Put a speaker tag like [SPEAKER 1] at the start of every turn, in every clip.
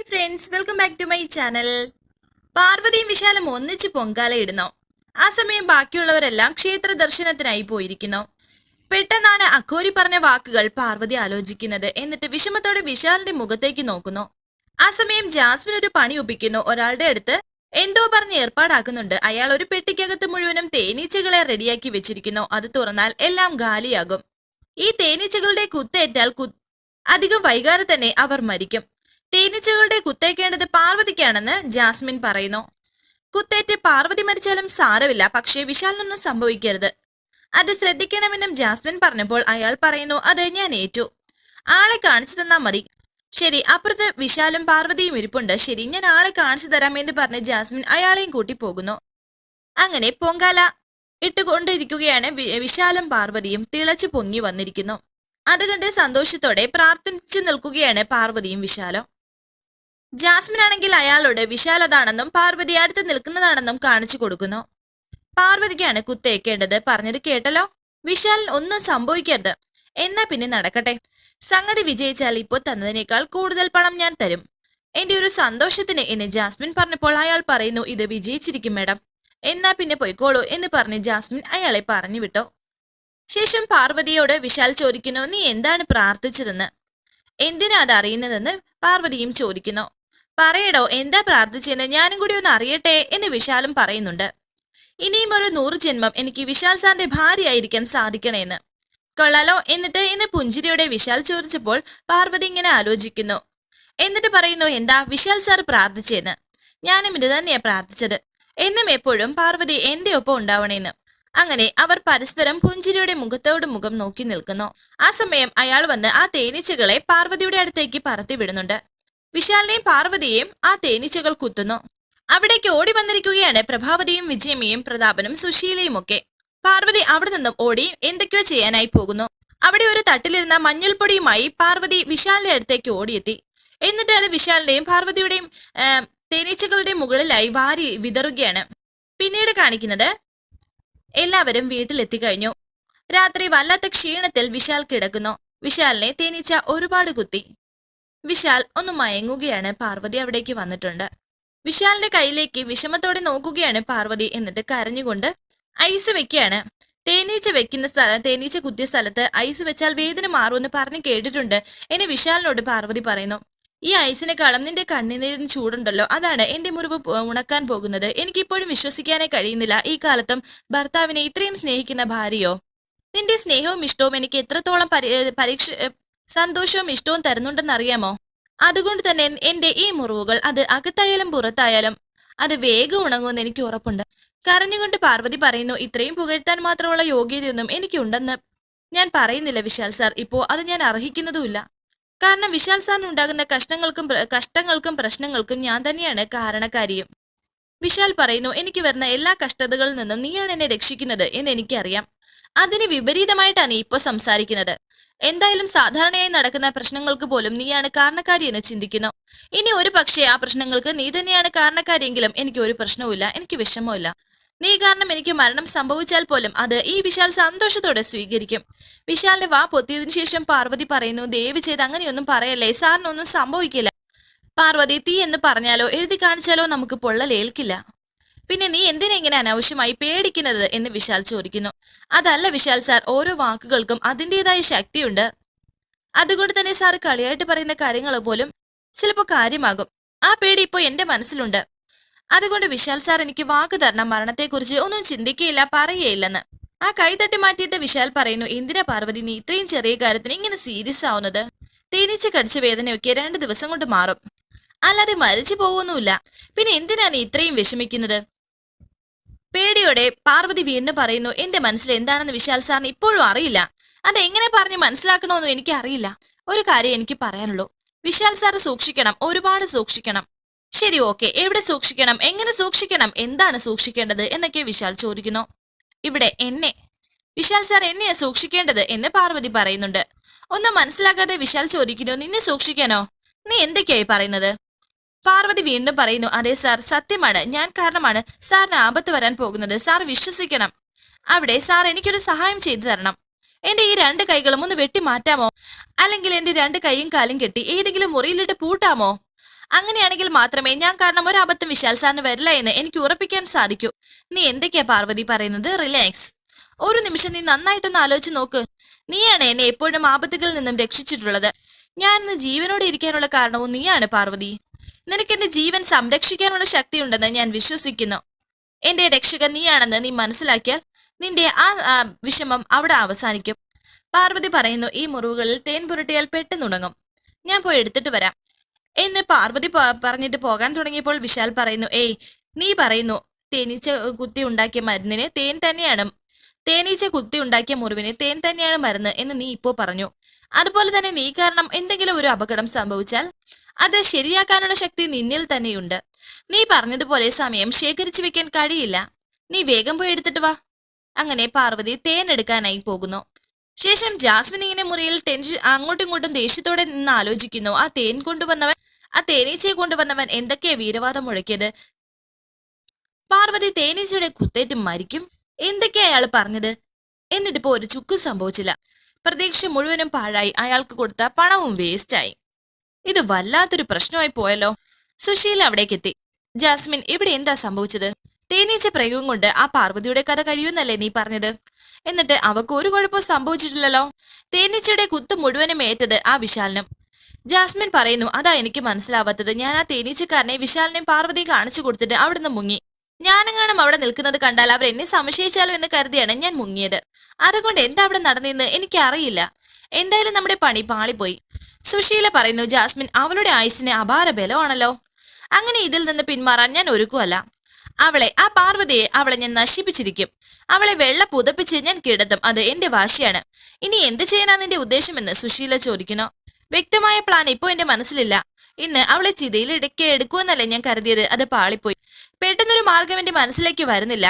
[SPEAKER 1] Hi friends welcome back to my channel പാർവതിയും വിശാലും ഒന്നിച്ച് പൊങ്കാല ഇടുന്നു. ആ സമയം ബാക്കിയുള്ളവരെല്ലാം ക്ഷേത്ര ദർശനത്തിനായി പോയിരിക്കുന്നു. പെട്ടെന്നാണ് അഘോരി പറഞ്ഞ വാക്കുകൾ പാർവതി ആലോചിക്കുന്നത് എന്നിട്ട് വിഷമത്തോടെ വിശാലിന്റെ മുഖത്തേക്ക് നോക്കുന്നു. ആ സമയം ജാസ്മിൻ ഒരു പണി ഒപ്പിക്കുന്നു. ഒരാളുടെ അടുത്ത് എന്തോ പറഞ്ഞ് ഏർപ്പാടാക്കുന്നുണ്ട്. അയാൾ ഒരു പെട്ടിക്കകത്ത് മുഴുവനും തേനീച്ചകളെ റെഡിയാക്കി വെച്ചിരിക്കുന്നു. അത് തുറന്നാൽ എല്ലാം ഗാലിയാകും ഈ തേനീച്ചകളുടെ കുത്തേറ്റാൽ കു അധികം വൈകാതെ തന്നെ അവർ മരിക്കും. തേനീച്ചകളുടെ കുത്തേക്കേണ്ടത് പാർവതിക്കാണെന്ന് ജാസ്മിൻ പറയുന്നു. കുത്തേറ്റ് പാർവതി മരിച്ചാലും സാരമില്ല പക്ഷേ വിശാലിനൊന്നും സംഭവിക്കരുത്. അത് ശ്രദ്ധിക്കണമെന്നും ജാസ്മിൻ പറഞ്ഞപ്പോൾ അയാൾ പറയുന്നു അത് ഞാൻ ഏറ്റു. ആളെ കാണിച്ചു തന്നാ മതി. ശരി അപ്പുറത്ത് വിശാലും പാർവതിയും ഇരിപ്പുണ്ട്. ശരി ഞാൻ ആളെ കാണിച്ചു തരാം എന്ന് പറഞ്ഞ് ജാസ്മിൻ അയാളെയും കൂട്ടി പോകുന്നു. അങ്ങനെ പൊങ്കാല ഇട്ടുകൊണ്ടിരിക്കുകയാണ് വിശാലും പാർവതിയും തിളച്ചു പൊങ്ങി വന്നിരിക്കുന്നു. അതുകൊണ്ട് സന്തോഷത്തോടെ പ്രാർത്ഥിച്ചു നിൽക്കുകയാണ് പാർവതിയും വിശാലും. ജാസ്മിൻ ആണെങ്കിൽ അയാളോട് വിശാലതാണെന്നും പാർവതി അടുത്ത് നിൽക്കുന്നതാണെന്നും കാണിച്ചു കൊടുക്കുന്നു. പാർവതിക്കാണ് കുത്തേക്കേണ്ടത്. പറഞ്ഞത് കേട്ടല്ലോ? വിശാൽ ഒന്നും സംഭവിക്കരുത്. എന്നാ പിന്നെ നടക്കട്ടെ? സംഗതി വിജയിച്ചാൽ ഇപ്പോൾ തന്നതിനേക്കാൾ കൂടുതൽ പണം ഞാൻ തരും. എന്റെ ഒരു സന്തോഷത്തിന് എന്നെ ജാസ്മിൻ പറഞ്ഞപ്പോൾ അയാൾ പറയുന്നു ഇത് വിജയിച്ചിരിക്കും മേഡം. എന്നാ പിന്നെ പൊയ്ക്കോളൂ എന്ന് പറഞ്ഞ് ജാസ്മിൻ അയാളെ പറഞ്ഞു വിട്ടോ ശേഷം പാർവതിയോട് വിശാൽ ചോദിക്കുന്നു നീ എന്താണ് പ്രാർത്ഥിച്ചതെന്ന്? എന്തിനാ അത് അറിയുന്നതെന്ന് പാർവതിയും ചോദിക്കുന്നു. പറയടോ എന്താ പ്രാർത്ഥിച്ചെന്ന് ഞാനും കൂടി ഒന്ന് അറിയട്ടെ എന്ന് വിശാലും പറയുന്നുണ്ട്. ഇനിയും ഒരു നൂറ് ജന്മം എനിക്ക് വിശാൽ സാറിന്റെ ഭാര്യയായിരിക്കാൻ സാധിക്കണേന്ന്. കൊള്ളാലോ എന്നിട്ട് ഇന്ന് പുഞ്ചിരിയോടെ വിശാൽ ചോദിച്ചപ്പോൾ പാർവതി ഇങ്ങനെ ആലോചിക്കുന്നു. എന്നിട്ട് പറയുന്നു എന്താ വിശാൽ സാർ പ്രാർത്ഥിച്ചെന്ന്? ഞാനും ഇത് തന്നെയാ പ്രാർത്ഥിച്ചത്. എന്നും എപ്പോഴും പാർവതി എന്റെ ഒപ്പം ഉണ്ടാവണേന്ന്. അങ്ങനെ അവർ പരസ്പരം പുഞ്ചിരിയുടെ മുഖത്തോട് മുഖം നോക്കി നിൽക്കുന്നു. ആ സമയം അയാൾ വന്ന് ആ തേനീച്ചകളെ പാർവതിയുടെ അടുത്തേക്ക് പറത്തി വിടുന്നുണ്ട് വിശാലിനെയും പാർവതിയെയും ആ തേനീച്ചകൾ കുത്തുന്നു. അവിടേക്ക് ഓടി വന്നിരിക്കുകയാണ് പ്രഭാവതിയും വിജയമ്മയും പ്രതാപനും സുശീലയും ഒക്കെ. പാർവതി അവിടെ നിന്നും ഓടി എന്തൊക്കെയോ ചെയ്യാനായി പോകുന്നു. അവിടെ ഒരു തട്ടിലിരുന്ന മഞ്ഞൾപ്പൊടിയുമായി പാർവതി വിശാലിന്റെ അടുത്തേക്ക് ഓടിയെത്തി. എന്നിട്ട് അത് വിശാലിന്റെയും പാർവതിയുടെയും തേനീച്ചകളുടെ മുകളിലായി വാരി വിതറുകയാണ്. പിന്നീട് കാണിക്കുന്നത് എല്ലാവരും വീട്ടിലെത്തി കഴിഞ്ഞു രാത്രി വല്ലാത്ത ക്ഷീണത്തിൽ വിശാൽ കിടക്കുന്നു. വിശാലിനെ തേനീച്ച ഒരുപാട് കുത്തി. വിശാൽ ഒന്ന് മയങ്ങുകയാണ്. പാർവതി അവിടേക്ക് വന്നിട്ടുണ്ട്. വിശാലിന്റെ കയ്യിലേക്ക് വിഷമത്തോടെ നോക്കുകയാണ് പാർവതി. എന്നിട്ട് കരഞ്ഞുകൊണ്ട് ഐസ് വെക്കുകയാണ്. തേനീച്ച വെക്കുന്ന സ്ഥലം തേനീച്ച കുത്തിയ സ്ഥലത്ത് ഐസ് വെച്ചാൽ വേദന മാറുമെന്ന് പറഞ്ഞു കേട്ടിട്ടുണ്ട്. എന്നെ വിശാലിനോട് പാർവതി പറയുന്നു ഈ ഐസിനെക്കാളും നിന്റെ കണ്ണുനീരിന് ചൂടുണ്ടല്ലോ. അതാണ് എന്റെ മുറിവ് ഉണക്കാൻ പോകുന്നത്. എനിക്കിപ്പോഴും വിശ്വസിക്കാനേ കഴിയുന്നില്ല. ഈ കാലത്തും ഭർത്താവിനെ ഇത്രയും സ്നേഹിക്കുന്ന ഭാര്യയോ? നിന്റെ സ്നേഹവും ഇഷ്ടവും എനിക്ക് എത്രത്തോളം പരീക്ഷ സന്തോഷവും ഇഷ്ടവും തരുന്നുണ്ടെന്നറിയാമോ? അതുകൊണ്ട് തന്നെ എന്റെ ഈ മുറിവുകൾ അത് അകത്തായാലും പുറത്തായാലും അത് വേഗം ഉണങ്ങുമെന്ന് എനിക്ക് ഉറപ്പുണ്ട്. കരഞ്ഞുകൊണ്ട് പാർവതി പറയുന്നു ഇത്രയും പുകഴ്ത്താൻ മാത്രമുള്ള യോഗ്യതയൊന്നും എനിക്കുണ്ടെന്ന് ഞാൻ പറയുന്നില്ല വിശാൽ സാർ. ഇപ്പോ അത് ഞാൻ അർഹിക്കുന്നതുമില്ല. കാരണം വിശാൽ സാറിന് ഉണ്ടാകുന്ന കഷ്ടങ്ങൾക്കും കഷ്ടങ്ങൾക്കും പ്രശ്നങ്ങൾക്കും ഞാൻ തന്നെയാണ് കാരണക്കാരിയും. വിശാൽ പറയുന്നു എനിക്ക് വരുന്ന എല്ലാ കഷ്ടതകളിൽ നിന്നും നീയാണ് എന്നെ രക്ഷിക്കുന്നത് എന്ന് എനിക്കറിയാം. അതിന് വിപരീതമായിട്ടാണ് നീ ഇപ്പോൾ സംസാരിക്കുന്നത്. എന്തായാലും സാധാരണയായി നടക്കുന്ന പ്രശ്നങ്ങൾക്ക് പോലും നീയാണ് കാരണക്കാരി എന്ന് ചിന്തിക്കുന്നു. ഇനി ഒരു പക്ഷേ ആ പ്രശ്നങ്ങൾക്ക് നീ തന്നെയാണ് കാരണക്കാരിയെങ്കിലും എനിക്ക് ഒരു പ്രശ്നവുമില്ല എനിക്ക് വിഷമമില്ല നീ കാരണം എനിക്ക് മരണം സംഭവിച്ചാൽ പോലും അത് ഈ വിശാൽ സന്തോഷത്തോടെ സ്വീകരിക്കും. വിശാലിന്റെ വാ പൊത്തിയതിനു ശേഷം പാർവതി പറയുന്നു ദയവ് ചെയ്ത് അങ്ങനെയൊന്നും പറയല്ലേ സാറിനൊന്നും സംഭവിക്കില്ല. പാർവതി തീ എന്ന് പറഞ്ഞാലോ എഴുതി കാണിച്ചാലോ നമുക്ക് പൊള്ളലേൽക്കില്ല. പിന്നെ നീ എന്തിനാ ഇങ്ങനെ അനാവശ്യമായി പേടിക്കുന്നത് എന്ന് വിശാൽ ചോദിക്കുന്നു. അതല്ല വിശാൽ സാർ ഓരോ വാക്കുകൾക്കും അതിന്റെതായ ശക്തിയുണ്ട്. അതുകൊണ്ട് തന്നെ സാർ കളിയായിട്ട് പറയുന്ന കാര്യങ്ങൾ പോലും ചിലപ്പോൾ കാര്യമാകും. ആ പേടി ഇപ്പോൾ എന്റെ മനസ്സിലുണ്ട്. അതുകൊണ്ട് വിശാൽ സാർ എനിക്ക് വാക്ക് തരണം മരണത്തെക്കുറിച്ച് ഒന്നും ചിന്തിക്കുകയില്ല പറയുകയില്ലെന്ന് ആ കൈ തട്ടി മാറ്റിയിട്ട് വിശാൽ പറയുന്നു ഇന്ദിരാ പാർവതി നീ ഇത്രയും ചെറിയ കാര്യത്തിന് ഇങ്ങനെ സീരിയസ് ആവുന്നത്? തേനീച്ച കടിച്ച വേദനയൊക്കെ രണ്ട് ദിവസം കൊണ്ട് മാറും. അല്ലാതെ മരിച്ചു പോവൊന്നുമില്ല. പിന്നെ എന്തിനാ നീ ഇത്രയും വിഷമിക്കുന്നത്? പേടിയോടെ പാർവതി വീണ്ടും പറയുന്നു എന്റെ മനസ്സിൽ എന്താണെന്ന് വിശാൽ സാറിന് ഇപ്പോഴും അറിയില്ല. അത് എങ്ങനെ പറഞ്ഞ് മനസ്സിലാക്കണമെന്നും എനിക്ക് അറിയില്ല ഒരു കാര്യം എനിക്ക് പറയാനുള്ളൂ. വിശാൽ സാർ സൂക്ഷിക്കണം ഒരുപാട് സൂക്ഷിക്കണം. ശരി ഓക്കെ. എവിടെ സൂക്ഷിക്കണം? എങ്ങനെ സൂക്ഷിക്കണം? എന്താണ് സൂക്ഷിക്കേണ്ടത്? എന്നൊക്കെ വിശാൽ ചോദിക്കുന്നു. ഇവിടെ എന്നെ. വിശാൽ സാർ എന്നെയാ സൂക്ഷിക്കേണ്ടത്? എന്ന് പാർവതി പറയുന്നുണ്ട്. ഒന്നും മനസ്സിലാക്കാതെ വിശാൽ ചോദിക്കുന്നു നിന്നെ സൂക്ഷിക്കാനോ? നീ എന്തൊക്കെയായി പറയുന്നത്? പാർവതി വീണ്ടും പറയുന്നു അതെ സാർ സത്യമാണ്. ഞാൻ കാരണമാണ് സാറിന് ആപത്ത് വരാൻ പോകുന്നത്. സാർ വിശ്വസിക്കണം. അവിടെ സാർ എനിക്കൊരു സഹായം ചെയ്തു തരണം. എന്റെ ഈ രണ്ട് കൈകളും ഒന്ന് വെട്ടി മാറ്റാമോ? അല്ലെങ്കിൽ എന്റെ രണ്ട് കൈയും കാലും കെട്ടി ഏതെങ്കിലും മുറിയിലിട്ട് പൂട്ടാമോ? അങ്ങനെയാണെങ്കിൽ മാത്രമേ ഞാൻ കാരണം ഒരു അബദ്ധം വിശാൽ സാറിന് വരില്ല എന്ന് എനിക്ക് ഉറപ്പിക്കാൻ സാധിക്കൂ. നീ എന്തൊക്കെയാ പാർവതി പറയുന്നത്? റിലാക്സ് ഒരു നിമിഷം നീ നന്നായിട്ടൊന്ന് ആലോചിച്ച് നോക്ക്. നീയാണ് എന്നെ എപ്പോഴും ആപത്തുകളിൽ നിന്നും രക്ഷിച്ചിട്ടുള്ളത്. ഞാൻ ഇന്ന് ജീവനോടെ ഇരിക്കാനുള്ള കാരണവും നീയാണ് പാർവതി. നിനക്ക് എന്റെ ജീവൻ സംരക്ഷിക്കാനുള്ള ശക്തിയുണ്ടെന്ന് ഞാൻ വിശ്വസിക്കുന്നു. എന്റെ രക്ഷകൻ നീയാണെന്ന് നീ മനസ്സിലാക്കിയാൽ നിന്റെ ആ വിഷമം അവിടെ അവസാനിക്കും. പാർവതി പറയുന്നു ഈ മുറിവുകളിൽ തേൻ പുരട്ടിയാൽ പെട്ടെന്നുണങ്ങും. ഞാൻ പോയി എടുത്തിട്ട് വരാം. എന്ന് പാർവതി പറഞ്ഞിട്ട് പോകാൻ തുടങ്ങിയപ്പോൾ വിശാൽ പറയുന്നു ഏയ് നീ പറയുന്നു തേനീച്ച കുത്തി ഉണ്ടാക്കിയ മരുന്നിന് തേൻ തന്നെയാണ് തേനീച്ച കുത്തി ഉണ്ടാക്കിയ മുറിവിന് തേൻ തന്നെയാണ് മരുന്ന് എന്ന് നീ ഇപ്പോ പറഞ്ഞു. അതുപോലെ തന്നെ നീ കാരണം എന്തെങ്കിലും ഒരു അപകടം സംഭവിച്ചാൽ അത് ശരിയാക്കാനുള്ള ശക്തി നിന്നിൽ തന്നെയുണ്ട്. നീ പറഞ്ഞതുപോലെ സമയം ശേഖരിച്ചു വെക്കാൻ കഴിയില്ല. നീ വേഗം പോയി എടുത്തിട്ട് വാ. അങ്ങനെ പാർവതി തേൻ എടുക്കാനായി പോകുന്നു. ശേഷം ജാസ്മിൻ ഇങ്ങനെ മുറിയിൽ ടെൻഷൻ അങ്ങോട്ടും ഇങ്ങോട്ടും ദേഷ്യത്തോടെ നിന്ന് ആലോചിക്കുന്നു. ആ തേൻ കൊണ്ടുവന്നവൻ ആ തേനീച്ചയെ കൊണ്ടുവന്നവൻ എന്തൊക്കെയാ വീരവാദം മുഴക്കിയത്? പാർവതി തേനീച്ചയുടെ കുത്തേറ്റ് മരിക്കും. എന്തൊക്കെയാ അയാൾ പറഞ്ഞത്? എന്നിട്ടിപ്പോ ഒരു ചുക്കും സംഭവിച്ചില്ല. പ്രതീക്ഷ മുഴുവനും പാഴായി. അയാൾക്ക് കൊടുത്ത പണവും വേസ്റ്റായി. ഇത് വല്ലാത്തൊരു പ്രശ്നമായി പോയല്ലോ. സുശീൽ അവിടേക്ക് എത്തി. ജാസ്മിൻ ഇവിടെ എന്താ സംഭവിച്ചത്? തേനീച്ച പ്രയോഗം കൊണ്ട് ആ പാർവതിയുടെ കഥ കഴിയുമെന്നല്ലേ നീ പറഞ്ഞത്? എന്നിട്ട് അവക്ക് ഒരു കുഴപ്പവും സംഭവിച്ചിട്ടില്ലല്ലോ? തേനീച്ചയുടെ കുത്ത് മുഴുവനും ഏറ്റത് ആ വിശാലിനും. ജാസ്മിൻ പറയുന്നു അതാ എനിക്ക് മനസ്സിലാവാത്തത്. ഞാൻ ആ തേനീച്ചക്കാരനെ വിശാലിനെയും പാർവതിയും കാണിച്ചു കൊടുത്തിട്ട് അവിടുന്ന് മുങ്ങി. ഞാനെങ്ങാനും അവിടെ നിൽക്കുന്നത് കണ്ടാൽ അവർ എന്നെ സംശയിച്ചാലോ എന്ന് കരുതിയാണ് ഞാൻ മുങ്ങിയത്. അതുകൊണ്ട് എന്താ അവിടെ നടന്നതെന്ന് എനിക്ക് അറിയില്ല എന്തായാലും നമ്മുടെ പണി പാളിപ്പോയി. സുശീല പറയുന്നു ജാസ്മിൻ അവളുടെ ആയുസിന് അപാര ബലമാണല്ലോ. അങ്ങനെ ഇതിൽ നിന്ന് പിന്മാറാൻ ഞാൻ ഒരുക്കുമല്ല അവളെ ആ പാർവതിയെ അവളെ ഞാൻ നശിപ്പിച്ചിരിക്കും. അവളെ വെള്ള പുതപ്പിച്ച് ഞാൻ കിടത്തും. അത് എന്റെ വാശിയാണ്. ഇനി എന്ത് ചെയ്യാനാ നിന്റെ ഉദ്ദേശമെന്ന് സുശീല ചോദിക്കുന്നു. വ്യക്തമായ പ്ലാൻ ഇപ്പോ എന്റെ മനസ്സിലില്ല. ഇന്ന് അവളെ ചിതയിൽ ഇടയ്ക്ക് എടുക്കുമെന്നല്ലേ ഞാൻ കരുതിയത്. അത് പാളിപ്പോയി. പെട്ടെന്നൊരു മാർഗം എന്റെ മനസ്സിലേക്ക് വരുന്നില്ല.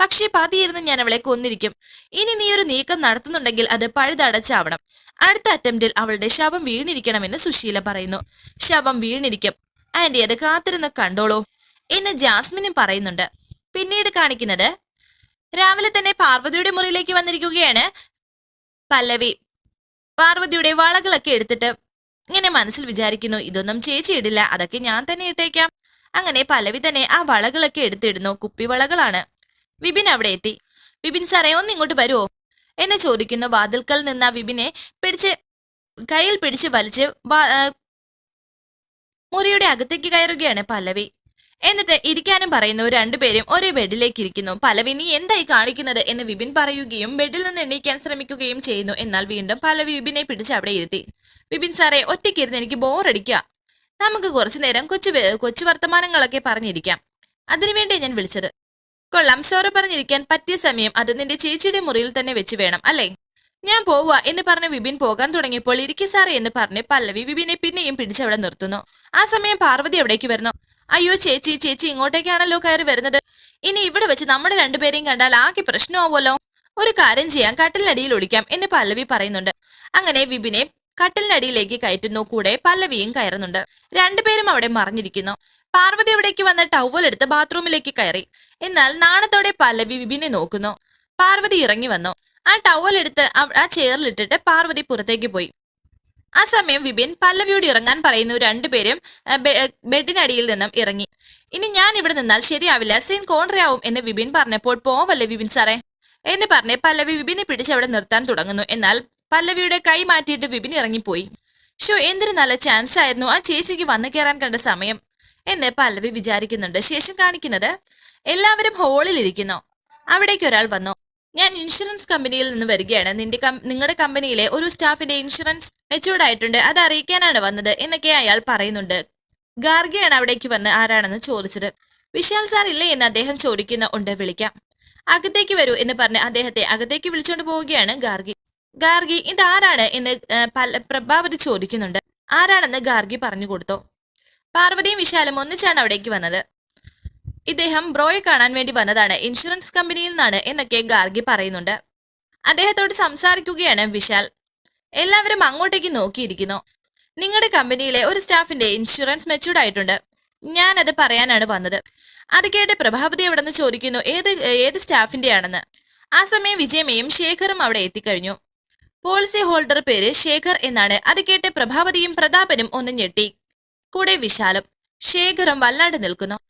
[SPEAKER 1] പക്ഷേ പതിയിരുന്ന് ഞാൻ അവളെ കൊന്നിരിക്കും. ഇനി നീ ഒരു നീക്കം നടത്തുന്നുണ്ടെങ്കിൽ അത് പഴുതടച്ചാവണം. അടുത്ത അറ്റംപ്റ്റിൽ അവളുടെ ശവം വീണിരിക്കണമെന്ന് സുശീല പറയുന്നു. ശവം വീണിരിക്കും. ആന്റി അത് കാത്തിരുന്ന് കണ്ടോളൂ എന്ന് ജാസ്മിനും പറയുന്നുണ്ട്. പിന്നീട് കാണിക്കുന്നത് രാവിലെ തന്നെ പാർവതിയുടെ മുറിയിലേക്ക് വന്നിരിക്കുകയാണ് പല്ലവി. പാർവതിയുടെ വളകളൊക്കെ എടുത്തിട്ട് ഇങ്ങനെ മനസ്സിൽ വിചാരിക്കുന്നു ഇതൊന്നും ചേച്ചി ഇടില്ല അതൊക്കെ ഞാൻ തന്നെ ഇട്ടേക്കാം. അങ്ങനെ പലവി തന്നെ ആ വളകളൊക്കെ എടുത്തിടുന്നു. കുപ്പിവളകളാണ്. വിപിൻ അവിടെ എത്തി. വിപിൻ സാറേ ഒന്ന് ഇങ്ങോട്ട് വരുമോ എന്നെ ചോദിക്കുന്നു. വാതിൽക്കൽ നിന്ന വിപിനെ പിടിച്ച് കയ്യിൽ പിടിച്ച് വലിച്ച് മുറിയുടെ അകത്തേക്ക് കയറുകയാണ് പല്ലവി. എന്നിട്ട് ഇരിക്കാനും പറയുന്നു. രണ്ടുപേരും ഒരേ ബെഡിലേക്ക് ഇരിക്കുന്നു. പലവി നീ എന്തായി കാണിക്കുന്നത്? എന്ന് വിപിൻ പറയുകയും ബെഡിൽ നിന്ന് എണീക്കാൻ ശ്രമിക്കുകയും ചെയ്യുന്നു. എന്നാൽ വീണ്ടും പലവി വിപിനെ പിടിച്ച് അവിടെ ഇരുത്തി. വിപിൻ സാറേ ഒറ്റയ്ക്കിരുന്ന് എനിക്ക് ബോറടിക്കുക നമുക്ക് കുറച്ചു നേരം കൊച്ചു കൊച്ചു വർത്തമാനങ്ങളൊക്കെ പറഞ്ഞിരിക്കാം. അതിനുവേണ്ടി ഞാൻ വിളിച്ചത്. കൊള്ളാം. സോറ പറഞ്ഞിരിക്കാൻ പറ്റിയ സമയം അത് നിന്റെ ചേച്ചിയുടെ മുറിയിൽ തന്നെ വെച്ച് വേണം അല്ലേ? ഞാൻ പോവുക എന്ന് പറഞ്ഞ് വിപിൻ പോകാൻ തുടങ്ങിയപ്പോൾ ഇരിക്കു സാറേ എന്ന് പറഞ്ഞ് പല്ലവി വിപിനെ പിന്നെയും പിടിച്ചവിടെ നിർത്തുന്നു. ആ സമയം പാർവതി അവിടേക്ക് വരുന്നു? അയ്യോ ചേച്ചി ചേച്ചി ഇങ്ങോട്ടേക്കാണല്ലോ കയറി വരുന്നത്. ഇനി ഇവിടെ വെച്ച് നമ്മുടെ രണ്ടുപേരെയും കണ്ടാൽ ആകെ പ്രശ്നമാവുമല്ലോ. ഒരു കാര്യം ചെയ്യാം കട്ടിലിനടിയിൽ ഒളിക്കാം എന്ന് പല്ലവി പറയുന്നുണ്ട്. അങ്ങനെ വിപിനെ കട്ടിലിനടിയിലേക്ക് കയറ്റുന്നു. കൂടെ പല്ലവിയും കയറുന്നുണ്ട്. രണ്ടുപേരും അവിടെ മറിഞ്ഞിരിക്കുന്നു. പാർവതി അവിടേക്ക് വന്ന ടവൽ എടുത്ത് ബാത്റൂമിലേക്ക് കയറി. എന്നാൽ നാണത്തോടെ പല്ലവി വിപിനെ നോക്കുന്നു. പാർവതി ഇറങ്ങി വന്നു. ആ ടവൽ എടുത്ത് ആ ചെയറിലിട്ടിട്ട് പാർവതി പുറത്തേക്ക് പോയി. ആ സമയം വിപിൻ പല്ലവിയോട് ഇറങ്ങാൻ പറയുന്നു രണ്ടുപേരും ബെഡിനടിയിൽ നിന്നും ഇറങ്ങി. ഇനി ഞാൻ ഇവിടെ നിന്നാൽ ശരിയാവില്ല. സീൻ കോൺട്രയാവും എന്ന് വിപിൻ പറഞ്ഞപ്പോൾ പോവല്ലേ വിപിൻ സാറേ? എന്ന് പറഞ്ഞ് പല്ലവി വിപിനെ പിടിച്ച് അവിടെ നിർത്താൻ തുടങ്ങുന്നു. എന്നാൽ പല്ലവിയുടെ കൈ മാറ്റിയിട്ട് വിപിൻ ഇറങ്ങിപ്പോയി. ഷോ എന്തൊരു നല്ല ചാൻസ് ആയിരുന്നു. ആ ചേച്ചിക്ക് വന്നു കയറാൻ കണ്ട സമയം എന്ന് പല്ലവി വിചാരിക്കുന്നുണ്ട്. ശേഷം കാണിക്കുന്നത് എല്ലാവരും ഹോളിൽ ഇരിക്കുന്നു അവിടേക്ക് ഒരാൾ വന്നു. ഞാൻ ഇൻഷുറൻസ് കമ്പനിയിൽ നിന്ന് വരികയാണ്. നിന്റെ നിങ്ങളുടെ കമ്പനിയിലെ ഒരു സ്റ്റാഫിന്റെ ഇൻഷുറൻസ് മെച്ചൂർഡ് ആയിട്ടുണ്ട്. അത് അറിയിക്കാനാണ് വന്നത് എന്നൊക്കെ അയാൾ പറയുന്നുണ്ട്. ഗാർഗിയാണ് അവിടേക്ക് വന്ന് ആരാണെന്ന് ചോദിച്ചത്. വിശാൽ സാർ ഇല്ലേ എന്ന് അദ്ദേഹം ചോദിക്കുന്ന ഉണ്ട് വിളിക്കാം. അകത്തേക്ക് വരൂ എന്ന് പറഞ്ഞ് അദ്ദേഹത്തെ അകത്തേക്ക് വിളിച്ചുകൊണ്ട് പോവുകയാണ് ഗാർഗി. ഗാർഗി ഇതാരാണ് എന്ന് പ്രഭാവതി ചോദിക്കുന്നുണ്ട്. ആരാണെന്ന് ഗാർഗി പറഞ്ഞു കൊടുത്തു? പാർവതിയും വിശാലും ഒന്നിച്ചാണ് അവിടേക്ക് വന്നത്. ഇദ്ദേഹം ബ്രോയെ കാണാൻ വേണ്ടി വന്നതാണ്. ഇൻഷുറൻസ് കമ്പനിയിൽ നിന്നാണ് എന്നൊക്കെ ഗാർഗി പറയുന്നുണ്ട്. അദ്ദേഹത്തോട് സംസാരിക്കുകയാണ് വിശാൽ. എല്ലാവരും അങ്ങോട്ടേക്ക് നോക്കിയിരിക്കുന്നു. നിങ്ങളുടെ കമ്പനിയിലെ ഒരു സ്റ്റാഫിന്റെ ഇൻഷുറൻസ് മെച്ചൂർഡ് ആയിട്ടുണ്ട്. ഞാൻ അത് പറയാനാണ് വന്നത്. അത് കേട്ട് പ്രഭാപതി അവിടെ നിന്ന് ചോദിക്കുന്നു ഏത് ഏത് സ്റ്റാഫിന്റെയാണെന്ന്. ആ സമയം വിജയമയും ശേഖറും അവിടെ എത്തിക്കഴിഞ്ഞു. പോളിസി ഹോൾഡർ പേര് ശേഖർ എന്നാണ്. അത് കേട്ട് പ്രഭാവതിയും പ്രതാപനും ഒന്ന് ഞെട്ടി. കൂടെ വിശാലും ശേഖറും വല്ലാണ്ട് നിൽക്കുന്നു.